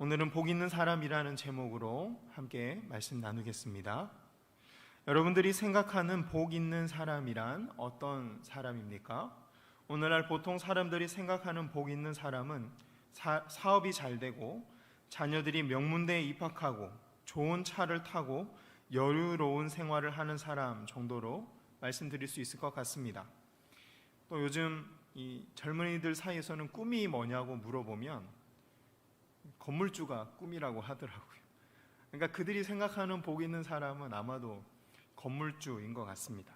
오늘은 복 있는 사람이라는 제목으로 함께 말씀 나누겠습니다. 여러분들이 생각하는 복 있는 사람이란 어떤 사람입니까? 오늘날 보통 사람들이 생각하는 복 있는 사람은 사, 사업이 잘 되고 자녀들이 명문대에 입학하고 좋은 차를 타고 여유로운 생활을 하는 사람 정도로 말씀드릴 수 있을 것 같습니다. 또 요즘 이 젊은이들 사이에서는 꿈이 뭐냐고 물어보면 건물주가 꿈이라고 하더라고요. 그러니까 그들이 생각하는 복 있는 사람은 아마도 건물주인 것 같습니다.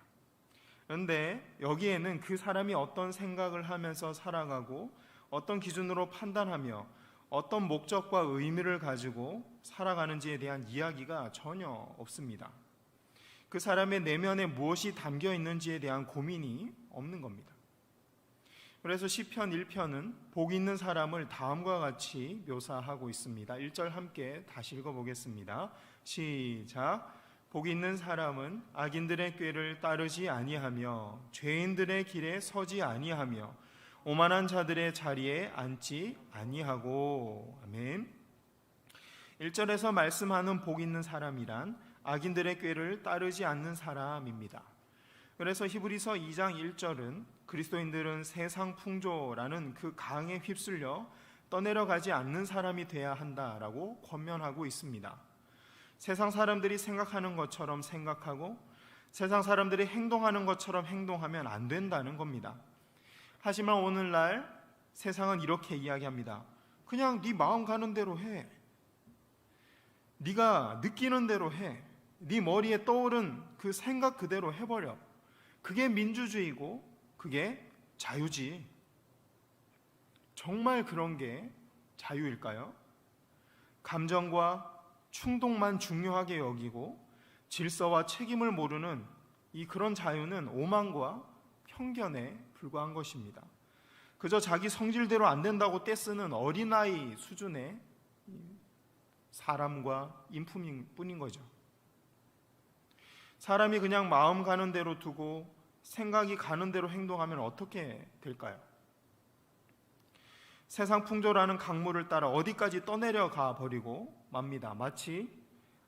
그런데 여기에는 그 사람이 어떤 생각을 하면서 살아가고 어떤 기준으로 판단하며 어떤 목적과 의미를 가지고 살아가는지에 대한 이야기가 전혀 없습니다. 그 사람의 내면에 무엇이 담겨 있는지에 대한 고민이 없는 겁니다. 그래서 시편 1편은 복 있는 사람을 다음과 같이 묘사하고 있습니다. 1절 함께 다시 읽어 보겠습니다. 시작. 복 있는 사람은 악인들의 꾀를 따르지 아니하며 죄인들의 길에 서지 아니하며 오만한 자들의 자리에 앉지 아니하고 아멘. 1절에서 말씀하는 복 있는 사람이란 악인들의 꾀를 따르지 않는 사람입니다. 그래서 히브리서 2장 1절은 그리스도인들은 세상 풍조라는 그 강에 휩쓸려 떠내려가지 않는 사람이 돼야 한다라고 권면하고 있습니다. 세상 사람들이 생각하는 것처럼 생각하고 세상 사람들이 행동하는 것처럼 행동하면 안 된다는 겁니다. 하지만 오늘날 세상은 이렇게 이야기합니다. 그냥 네 마음 가는 대로 해. 네가 느끼는 대로 해. 네 머리에 떠오른 그 생각 그대로 해버려. 그게 민주주의고 그게 자유지. 정말 그런 게 자유일까요? 감정과 충동만 중요하게 여기고 질서와 책임을 모르는 이 그런 자유는 오만과 편견에 불과한 것입니다. 그저 자기 성질대로 안 된다고 떼쓰는 어린아이 수준의 사람과 인품인 뿐인 거죠. 사람이 그냥 마음 가는 대로 두고 생각이 가는 대로 행동하면 어떻게 될까요? 세상 풍조라는 강물을 따라 어디까지 떠내려 가 버리고 맙니다. 마치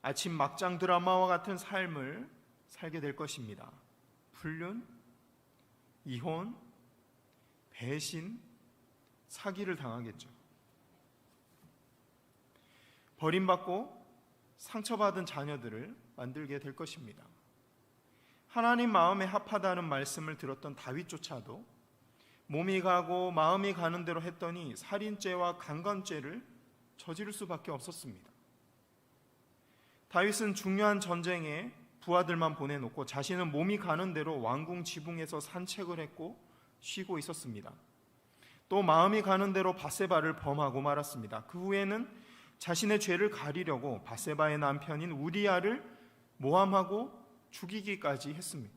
아침 막장 드라마와 같은 삶을 살게 될 것입니다. 불륜, 이혼, 배신, 사기를 당하겠죠. 버림받고 상처받은 자녀들을 만들게 될 것입니다. 하나님 마음에 합하다는 말씀을 들었던 다윗조차도 몸이 가고 마음이 가는 대로 했더니 살인죄와 강간죄를 저지를 수밖에 없었습니다. 다윗은 중요한 전쟁에 부하들만 보내놓고 자신은 몸이 가는 대로 왕궁 지붕에서 산책을 했고 쉬고 있었습니다. 또 마음이 가는 대로 바세바를 범하고 말았습니다. 그 후에는 자신의 죄를 가리려고 바세바의 남편인 우리아를 모함하고 죽이기까지 했습니다.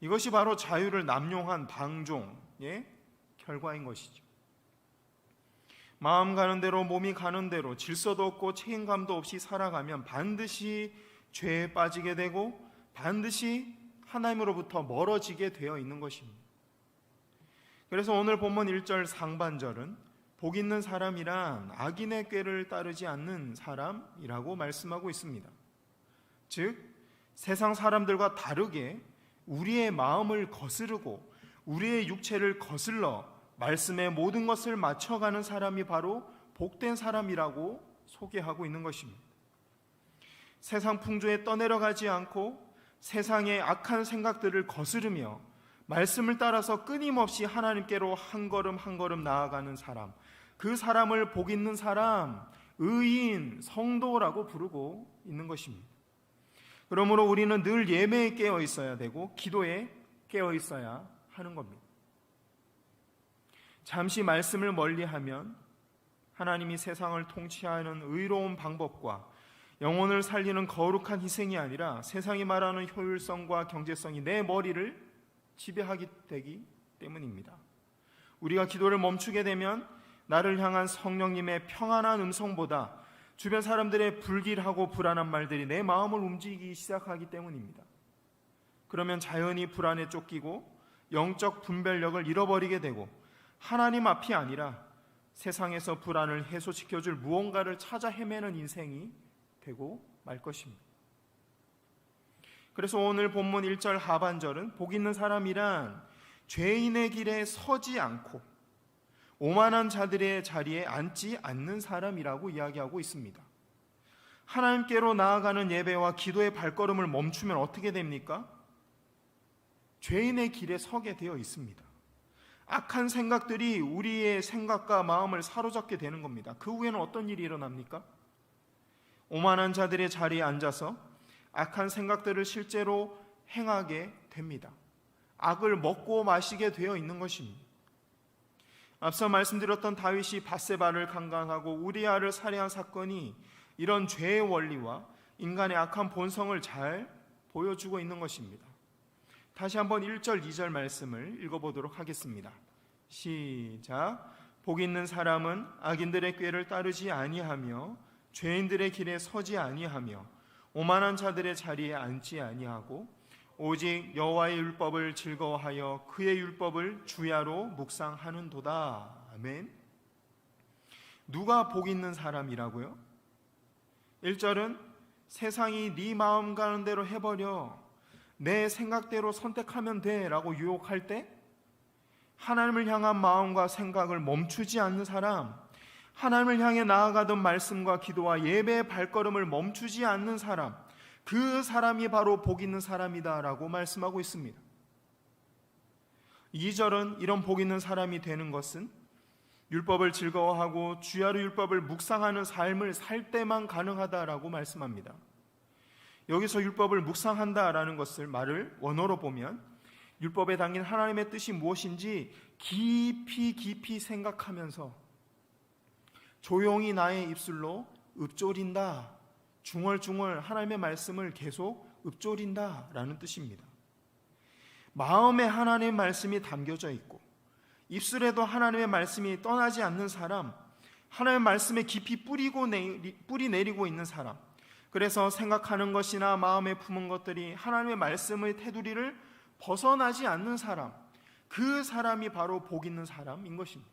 이것이 바로 자유를 남용한 방종의 결과인 것이죠. 마음 가는 대로 몸이 가는 대로 질서도 없고 책임감도 없이 살아가면 반드시 죄에 빠지게 되고 반드시 하나님으로부터 멀어지게 되어 있는 것입니다. 그래서 오늘 본문 1절 상반절은 복 있는 사람이란 악인의 꾀를 따르지 않는 사람이라고 말씀하고 있습니다. 즉 세상 사람들과 다르게 우리의 마음을 거스르고 우리의 육체를 거슬러 말씀의 모든 것을 맞춰가는 사람이 바로 복된 사람이라고 소개하고 있는 것입니다. 세상 풍조에 떠내려가지 않고 세상의 악한 생각들을 거스르며 말씀을 따라서 끊임없이 하나님께로 한 걸음 한 걸음 나아가는 사람, 그 사람을 복 있는 사람, 의인, 성도라고 부르고 있는 것입니다. 그러므로 우리는 늘 예배에 깨어 있어야 되고 기도에 깨어 있어야 하는 겁니다. 잠시 말씀을 멀리하면 하나님이 세상을 통치하는 의로운 방법과 영혼을 살리는 거룩한 희생이 아니라 세상이 말하는 효율성과 경제성이 내 머리를 지배하게 되기 때문입니다. 우리가 기도를 멈추게 되면 나를 향한 성령님의 평안한 음성보다 주변 사람들의 불길하고 불안한 말들이 내 마음을 움직이기 시작하기 때문입니다. 그러면 자연히 불안에 쫓기고 영적 분별력을 잃어버리게 되고 하나님 앞이 아니라 세상에서 불안을 해소시켜 줄 무언가를 찾아 헤매는 인생이 되고 말 것입니다. 그래서 오늘 본문 1절 하반절은 복 있는 사람이란 죄인의 길에 서지 않고 오만한 자들의 자리에 앉지 않는 사람이라고 이야기하고 있습니다. 하나님께로 나아가는 예배와 기도의 발걸음을 멈추면 어떻게 됩니까? 죄인의 길에 서게 되어 있습니다. 악한 생각들이 우리의 생각과 마음을 사로잡게 되는 겁니다. 그 후에는 어떤 일이 일어납니까? 오만한 자들의 자리에 앉아서 악한 생각들을 실제로 행하게 됩니다. 악을 먹고 마시게 되어 있는 것입니다. 앞서 말씀드렸던 다윗이 바세바를 강간하고 우리아를 살해한 사건이 이런 죄의 원리와 인간의 악한 본성을 잘 보여주고 있는 것입니다. 다시 한번 1절, 2절 말씀을 읽어보도록 하겠습니다. 시작. 복 있는 사람은 악인들의 꾀를 따르지 아니하며 죄인들의 길에 서지 아니하며 오만한 자들의 자리에 앉지 아니하고 오직 여호와의 율법을 즐거워하여 그의 율법을 주야로 묵상하는도다. 아멘. 누가 복 있는 사람이라고요? 1절은 세상이 네 마음 가는 대로 해 버려 내 생각대로 선택하면 돼라고 유혹할 때 하나님을 향한 마음과 생각을 멈추지 않는 사람, 하나님을 향해 나아가던 말씀과 기도와 예배의 발걸음을 멈추지 않는 사람, 그 사람이 바로 복 있는 사람이다라고 말씀하고 있습니다. 2절은 이런 복 있는 사람이 되는 것은 율법을 즐거워하고 주야로 율법을 묵상하는 삶을 살 때만 가능하다라고 말씀합니다. 여기서 율법을 묵상한다라는 것을 말을 원어로 보면 율법에 담긴 하나님의 뜻이 무엇인지 깊이 깊이 생각하면서 조용히 나의 입술로 읊조린다. 중얼중얼 하나님의 말씀을 계속 읊조린다라는 뜻입니다. 마음에 하나님의 말씀이 담겨져 있고 입술에도 하나님의 말씀이 떠나지 않는 사람, 하나님의 말씀에 깊이 뿌리고 내리, 뿌리 내리고 있는 사람, 그래서 생각하는 것이나 마음에 품은 것들이 하나님의 말씀의 테두리를 벗어나지 않는 사람, 그 사람이 바로 복 있는 사람인 것입니다.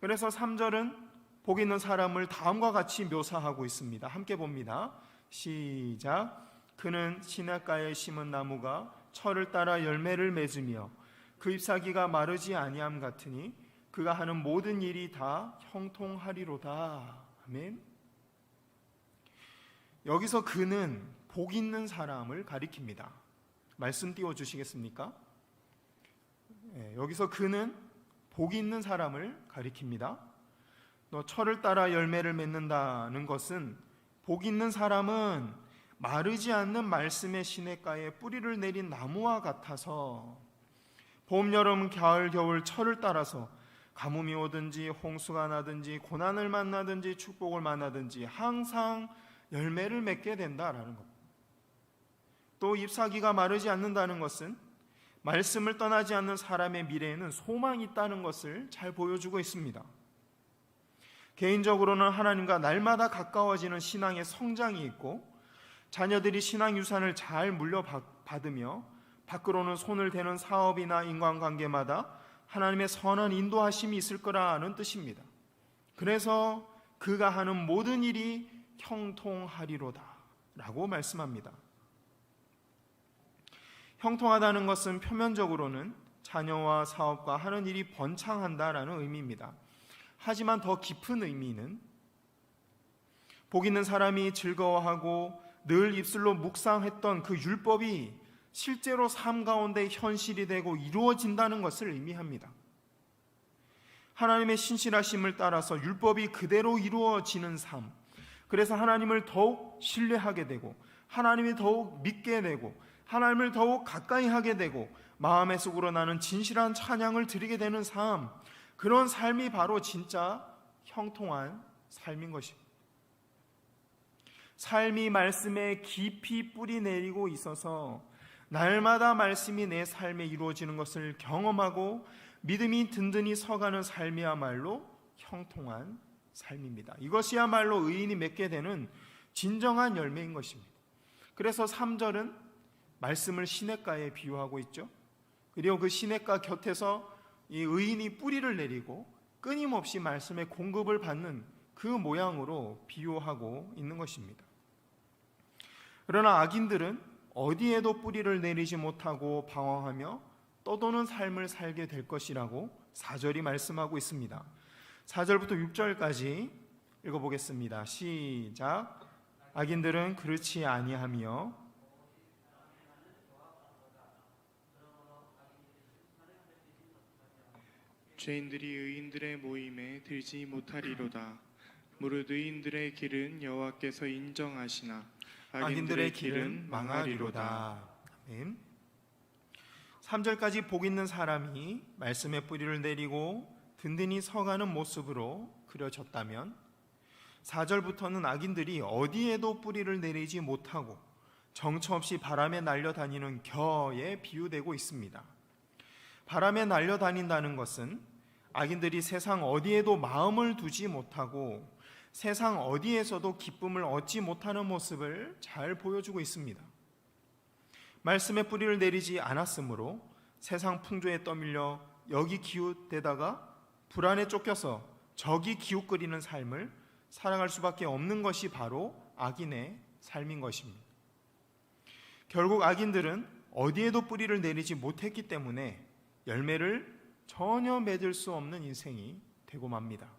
그래서 3절은 복 있는 사람을 다음과 같이 묘사하고 있습니다. 함께 봅니다. 시작. 그는 시냇가에 심은 나무가 철을 따라 열매를 맺으며 그 잎사귀가 마르지 아니함 같으니 그가 하는 모든 일이 다 형통하리로다. 아멘. 여기서 그는 복 있는 사람을 가리킵니다. 말씀 띄워 주시겠습니까? 네, 여기서 그는 복 있는 사람을 가리킵니다. 너 철을 따라 열매를 맺는다는 것은 복 있는 사람은 마르지 않는 말씀의 시냇가에 뿌리를 내린 나무와 같아서 봄, 여름, 가을, 겨울 철을 따라서 가뭄이 오든지 홍수가 나든지 고난을 만나든지 축복을 만나든지 항상 열매를 맺게 된다라는 것. 또 잎사귀가 마르지 않는다는 것은 말씀을 떠나지 않는 사람의 미래에는 소망이 있다는 것을 잘 보여주고 있습니다. 개인적으로는 하나님과 날마다 가까워지는 신앙의 성장이 있고 자녀들이 신앙 유산을 잘 물려받으며 밖으로는 손을 대는 사업이나 인간관계마다 하나님의 선한 인도하심이 있을 거라는 뜻입니다. 그래서 그가 하는 모든 일이 형통하리로다 라고 말씀합니다. 형통하다는 것은 표면적으로는 자녀와 사업과 하는 일이 번창한다라는 의미입니다. 하지만 더 깊은 의미는 복 있는 사람이 즐거워하고 늘 입술로 묵상했던 그 율법이 실제로 삶 가운데 현실이 되고 이루어진다는 것을 의미합니다. 하나님의 신실하심을 따라서 율법이 그대로 이루어지는 삶. 그래서 하나님을 더욱 신뢰하게 되고 하나님이 더욱 믿게 되고 하나님을 더욱 가까이 하게 되고 마음의 속으로 나는 진실한 찬양을 드리게 되는 삶. 그런 삶이 바로 진짜 형통한 삶인 것입니다. 삶이 말씀에 깊이 뿌리 내리고 있어서 날마다 말씀이 내 삶에 이루어지는 것을 경험하고 믿음이 든든히 서가는 삶이야말로 형통한 삶입니다. 이것이야말로 의인이 맺게 되는 진정한 열매인 것입니다. 그래서 3절은 말씀을 시냇가에 비유하고 있죠. 그리고 그 시냇가 곁에서 이 의인이 뿌리를 내리고 끊임없이 말씀의 공급을 받는 그 모양으로 비유하고 있는 것입니다. 그러나 악인들은 어디에도 뿌리를 내리지 못하고 방황하며 떠도는 삶을 살게 될 것이라고 4절이 말씀하고 있습니다. 4절부터 6절까지 읽어보겠습니다. 시작. 악인들은 그렇지 아니하며 죄인들이 의인들의 모임에 들지 못하리로다. 무릇 의인들의 길은 여호와께서 인정하시나 악인들의 길은 망하리로다. 아멘. 3절까지 복 있는 사람이 말씀의 뿌리를 내리고 든든히 서가는 모습으로 그려졌다면 4절부터는 악인들이 어디에도 뿌리를 내리지 못하고 정처 없이 바람에 날려다니는 겨에 비유되고 있습니다. 바람에 날려다닌다는 것은 악인들이 세상 어디에도 마음을 두지 못하고 세상 어디에서도 기쁨을 얻지 못하는 모습을 잘 보여주고 있습니다. 말씀의 뿌리를 내리지 않았으므로 세상 풍조에 떠밀려 여기 기웃대다가 불안에 쫓겨서 저기 기웃거리는 삶을 살아갈 수밖에 없는 것이 바로 악인의 삶인 것입니다. 결국 악인들은 어디에도 뿌리를 내리지 못했기 때문에 열매를 전혀 맺을 수 없는 인생이 되고 맙니다.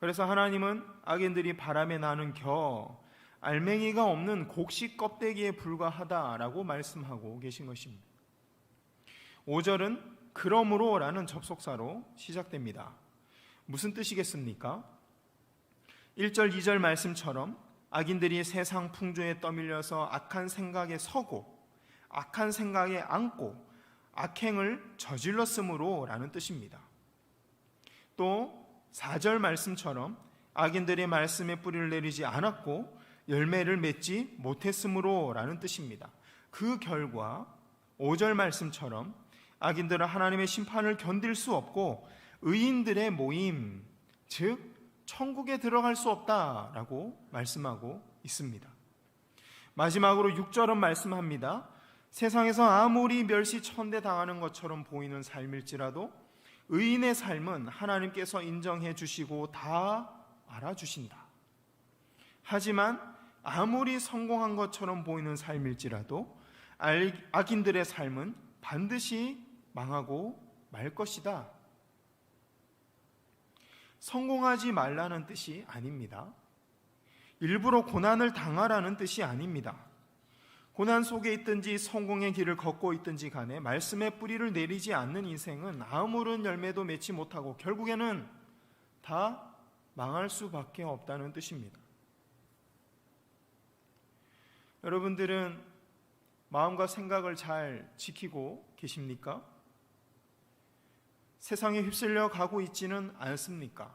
그래서 하나님은 악인들이 바람에 나는 겨 알맹이가 없는 곡식 껍데기에 불과하다라고 말씀하고 계신 것입니다. 5절은 그러므로라는 접속사로 시작됩니다. 무슨 뜻이겠습니까? 1절, 2절 말씀처럼 악인들이 세상 풍조에 떠밀려서 악한 생각에 서고 악한 생각에 앉고 악행을 저질렀으므로라는 뜻입니다. 또 4절 말씀처럼 악인들의 말씀에 뿌리를 내리지 않았고 열매를 맺지 못했으므로라는 뜻입니다. 그 결과 5절 말씀처럼 악인들은 하나님의 심판을 견딜 수 없고 의인들의 모임, 즉 천국에 들어갈 수 없다라고 말씀하고 있습니다. 마지막으로 6절은 말씀합니다. 세상에서 아무리 멸시천대 당하는 것처럼 보이는 삶일지라도 의인의 삶은 하나님께서 인정해 주시고 다 알아주신다. 하지만 아무리 성공한 것처럼 보이는 삶일지라도 악인들의 삶은 반드시 망하고 말 것이다. 성공하지 말라는 뜻이 아닙니다. 일부러 고난을 당하라는 뜻이 아닙니다. 고난 속에 있든지 성공의 길을 걷고 있든지 간에 말씀의 뿌리를 내리지 않는 인생은 아무런 열매도 맺지 못하고 결국에는 다 망할 수밖에 없다는 뜻입니다. 여러분들은 마음과 생각을 잘 지키고 계십니까? 세상에 휩쓸려 가고 있지는 않습니까?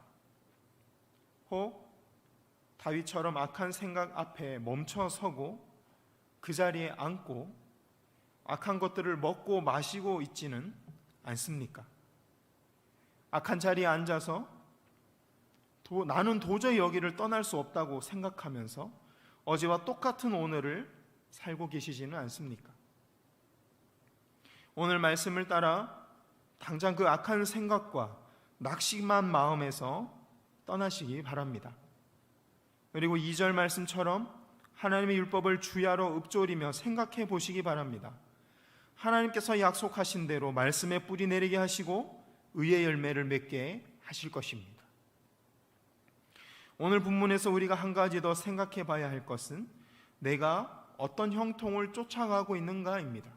혹 다윗처럼 악한 생각 앞에 멈춰 서고 그 자리에 앉고 악한 것들을 먹고 마시고 있지는 않습니까? 악한 자리에 앉아서 도, 나는 도저히 여기를 떠날 수 없다고 생각하면서 어제와 똑같은 오늘을 살고 계시지는 않습니까? 오늘 말씀을 따라 당장 그 악한 생각과 낙심한 마음에서 떠나시기 바랍니다. 그리고 2절 말씀처럼 하나님의 율법을 주야로 읊조리며 생각해 보시기 바랍니다. 하나님께서 약속하신 대로 말씀에 뿌리 내리게 하시고 의의 열매를 맺게 하실 것입니다. 오늘 본문에서 우리가 한 가지 더 생각해 봐야 할 것은 내가 어떤 형통을 쫓아가고 있는가입니다.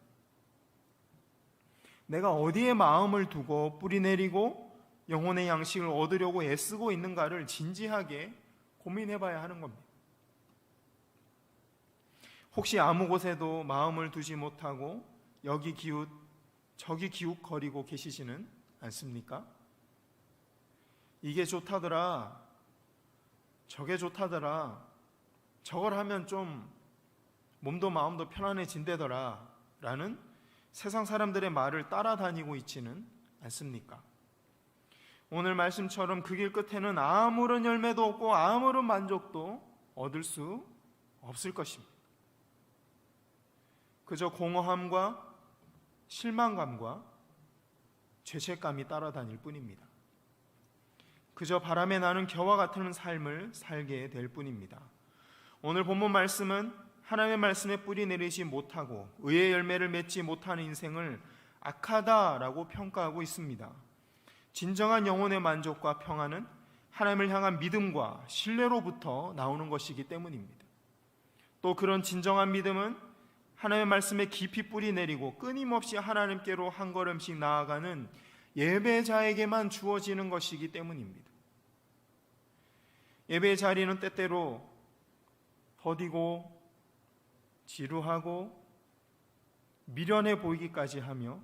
내가 어디에 마음을 두고 뿌리 내리고 영혼의 양식을 얻으려고 애쓰고 있는가를 진지하게 고민해 봐야 하는 겁니다. 혹시 아무 곳에도 마음을 두지 못하고 여기 기웃 저기 기웃거리고 계시지는 않습니까? 이게 좋다더라. 저게 좋다더라. 저걸 하면 좀 몸도 마음도 편안해진대더라. 라는 세상 사람들의 말을 따라다니고 있지는 않습니까? 오늘 말씀처럼 그 길 끝에는 아무런 열매도 없고 아무런 만족도 얻을 수 없을 것입니다. 그저 공허함과 실망감과 죄책감이 따라다닐 뿐입니다. 그저 바람에 나는 겨와 같은 삶을 살게 될 뿐입니다. 오늘 본문 말씀은 하나님의 말씀에 뿌리 내리지 못하고 의의 열매를 맺지 못하는 인생을 악하다라고 평가하고 있습니다. 진정한 영혼의 만족과 평안은 하나님을 향한 믿음과 신뢰로부터 나오는 것이기 때문입니다. 또 그런 진정한 믿음은 하나님의 말씀에 깊이 뿌리 내리고 끊임없이 하나님께로 한 걸음씩 나아가는 예배자에게만 주어지는 것이기 때문입니다. 예배 자리는 때때로 더디고 지루하고 미련해 보이기까지 하며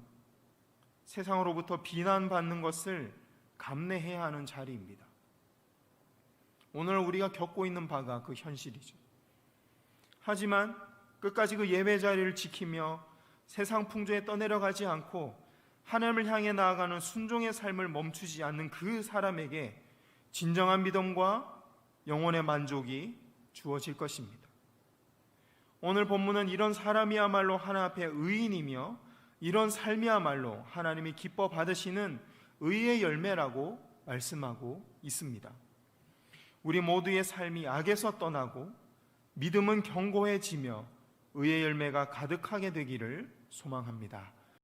세상으로부터 비난받는 것을 감내해야 하는 자리입니다. 오늘 우리가 겪고 있는 바가 그 현실이죠. 하지만 끝까지 그 예배 자리를 지키며 세상 풍조에 떠내려가지 않고 하나님을 향해 나아가는 순종의 삶을 멈추지 않는 그 사람에게 진정한 믿음과 영혼의 만족이 주어질 것입니다. 오늘 본문은 이런 사람이야말로 하나 앞에 의인이며 이런 삶이야말로 하나님이 기뻐 받으시는 의의 열매라고 말씀하고 있습니다. 우리 모두의 삶이 악에서 떠나고 믿음은 견고해지며 의의 열매가 가득하게 되기를 소망합니다.